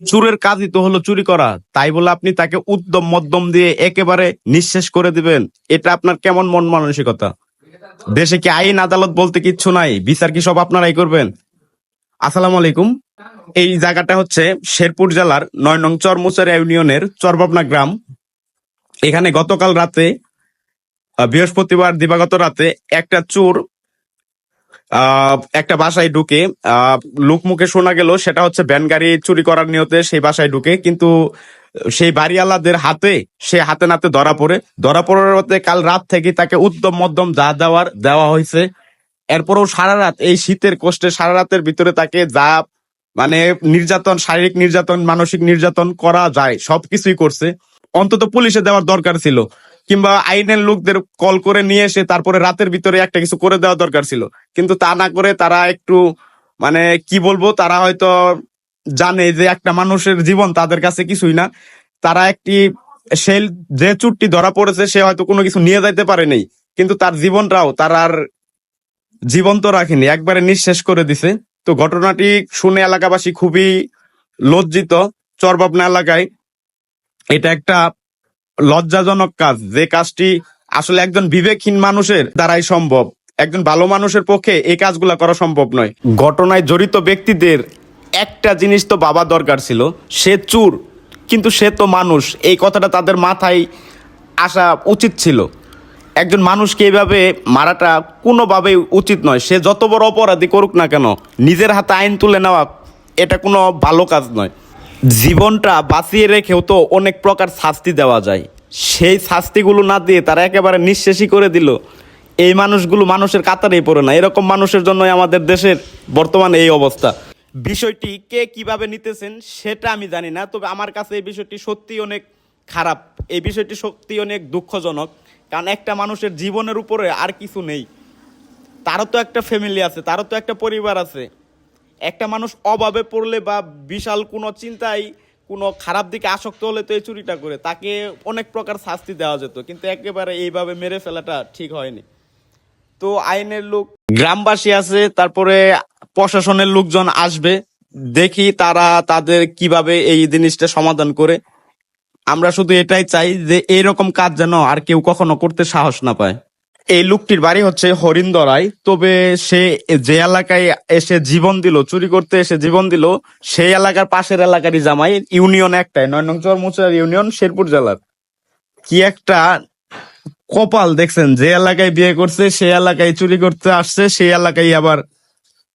চুরের কাজই তো হলো চুরি করা। তাই বলে আপনি তাকে উদ্যম, মধ্যম দিয়ে একেবারে নিঃশেষ করে দিবেন। এটা আপনার কেমন মন মানসিকতা? দেশে কি আইন, আদালত বলতে কিচ্ছু নাই? বিচার কি সব আপনারাই করবেন? আসসালামু আলাইকুম। এই জায়গাটা হচ্ছে শেরপুর জেলার নয় নং চরমুচারিয়া ইউনিয়নের চরবাবনা গ্রাম। এখানে গতকাল রাতে বৃহস্পতিবার দিবাগত রাতে একটা চোর একটা বাসায় ঢুকে আহ, লোকমুখে শোনা গেল সেটা হচ্ছে ভ্যান গাড়ি চুরি করার নিয়তে সেই বাসায় ঢুকে কিন্তু সেই বাড়িওয়ালাদের হাতে সে হাতে নাতে ধরা পড়ে। ধরা পড়ার কাল রাত থেকে তাকে উদ্যম মধ্যম যা দেওয়ার দেওয়া হয়েছে। এরপরেও সারা রাত এই শীতের কষ্টে সারা রাতের ভিতরে তাকে যা মানে নির্যাতন শারীরিক নির্যাতন মানসিক নির্যাতন করা যায় সবকিছুই করছে। অন্তত পুলিশে দেওয়ার দরকার ছিল। কিংবা আইনের লোকদের কল করে নিয়ে এসে তারপরে রাতের ভিতরে একটা কিছু করে দেওয়া দরকার ছিল। কিন্তু তা না করে তারা একটু মানে কি বলব, তারা হয়তো জানে যে একটা মানুষের জীবন তাদের কাছে কিছুই না। তারা একটি সে যে চুটটি ধরা পড়েছে, সে হয়তো কোনো কিছু নিয়ে যাইতে পারেনি কিন্তু তার জীবনটাও তার আর জীবন্ত রাখেনি, একবারে নিঃশেষ করে দিছে। তো ঘটনাটি শুনে এলাকাবাসী খুবই লজ্জিত চরবাবনা এলাকায়। এটা একটা লজ্জাজনক কাজ যে কাজটি আসলে একজন বিবেকহীন মানুষের দ্বারাই সম্ভব। একজন ভালো মানুষের পক্ষে এই কাজগুলো করা সম্ভব নয়। ঘটনায় জড়িত ব্যক্তিদের একটা জিনিস তো বাবা দরকার ছিল, সে চুর, কিন্তু সে তো মানুষ। এই কথাটা তাদের মাথায় আসা উচিত ছিল। একজন মানুষকে এইভাবে মারাটা কোনোভাবেই উচিত নয়। সে যত বড় অপরাধী করুক না কেন, নিজের হাতে আইন তুলে নেওয়া এটা কোনো ভালো কাজ নয়। জীবনটা বাঁচিয়ে রেখেও তো অনেক প্রকার শাস্তি দেওয়া যায়। সেই শাস্তিগুলো না দিয়ে তারা একেবারে নিঃশেষই করে দিল। এই মানুষগুলো মানুষের কাতারেই পড়ে না। এরকম মানুষের জন্যই আমাদের দেশের বর্তমানে এই অবস্থা। বিষয়টি কে কীভাবে নিতেছেন সেটা আমি জানি না, তবে আমার কাছে এই বিষয়টি সত্যি অনেক খারাপ। এই বিষয়টি সত্যি অনেক দুঃখজনক, কারণ একটা মানুষের জীবনের উপরে আর কিছু নেই। তারও তো একটা ফ্যামিলি আছে, তারও তো একটা পরিবার আছে। একটা মানুষ অভাবে পড়লে বা বিশাল কোনো চিন্তায় কোনো খারাপ দিকে আসক্ত হলে তো এই চুরিটা করে, তাকে অনেক প্রকার শাস্তি দেওয়া যেত, কিন্তু একেবারে এইভাবে মেরে ফেলাটা ঠিক হয়নি। তো আইনের লোক গ্রামবাসী আছে, তারপরে প্রশাসনের লোকজন আসবে, দেখি তারা তাদের কীভাবে এই জিনিসটা সমাধান করে। আমরা শুধু এটাই চাই যে এইরকম কাজ যেন আর কেউ কখনো করতে সাহস না পায়। এই লোকটির বাড়ি হচ্ছে হরিন্দরায় তবে সে যে এলাকায় এসে জীবন দিল, চুরি করতে এসে জীবন দিল, সেই এলাকার পাশের এলাকারই জামাই ইউনিয়ন একটাই নয় নং চরমুচার ইউনিয়ন শেরপুর জেলার। কি একটা কপাল দেখছেন, যে এলাকায় বিয়ে করছে সে এলাকায় চুরি করতে আসছে, সেই এলাকায় আবার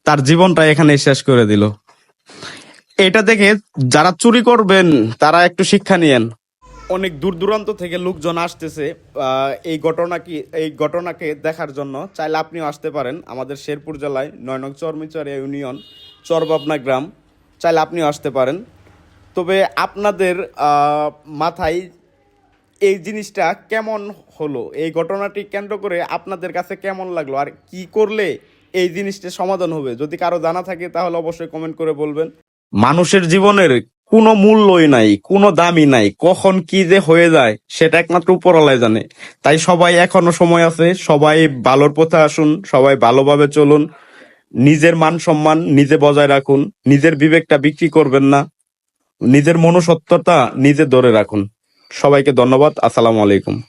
তার জীবনটা এখানে শেষ করে দিল। এটা দেখে যারা চুরি করবেন, তারা একটু শিক্ষা নিয়েন। অনেক দূর দূরান্ত থেকে লোকজন আসতেছে এই ঘটনা কি, এই ঘটনাকে দেখার জন্য। চাইলে আপনিও আসতে পারেন আমাদের শেরপুর জেলায় নয় নং চরমিচরিয়া ইউনিয়ন চরবাবনা গ্রাম। চাইলে আপনিও আসতে পারেন। তবে আপনাদের মাথায় এই জিনিসটা কেমন হলো? এই ঘটনাটি কেন্দ্র করে আপনাদের কাছে কেমন লাগল? আর কি করলে এই জিনিসটা সমাধান হবে? যদি কারও জানা থাকে, তাহলে অবশ্যই কমেন্ট করে বলবেন। মানুষের জীবনের কোনো মূল্যই নাই, কোনো দামই নাই। কখন কি যে হয়ে যায়, সেটা একমাত্র উপরওয়ালাই জানে। তাই সবাই এখনও সময় আছে, সবাই ভালোর পথে আসুন, সবাই ভালোভাবে চলুন। নিজের মান সম্মান নিজে বজায় রাখুন, নিজের বিবেকটা বিক্রি করবেন না। নিজের মনুষ্যত্বটা নিজে ধরে রাখুন। সবাইকে ধন্যবাদ, আসসালামু আলাইকুম।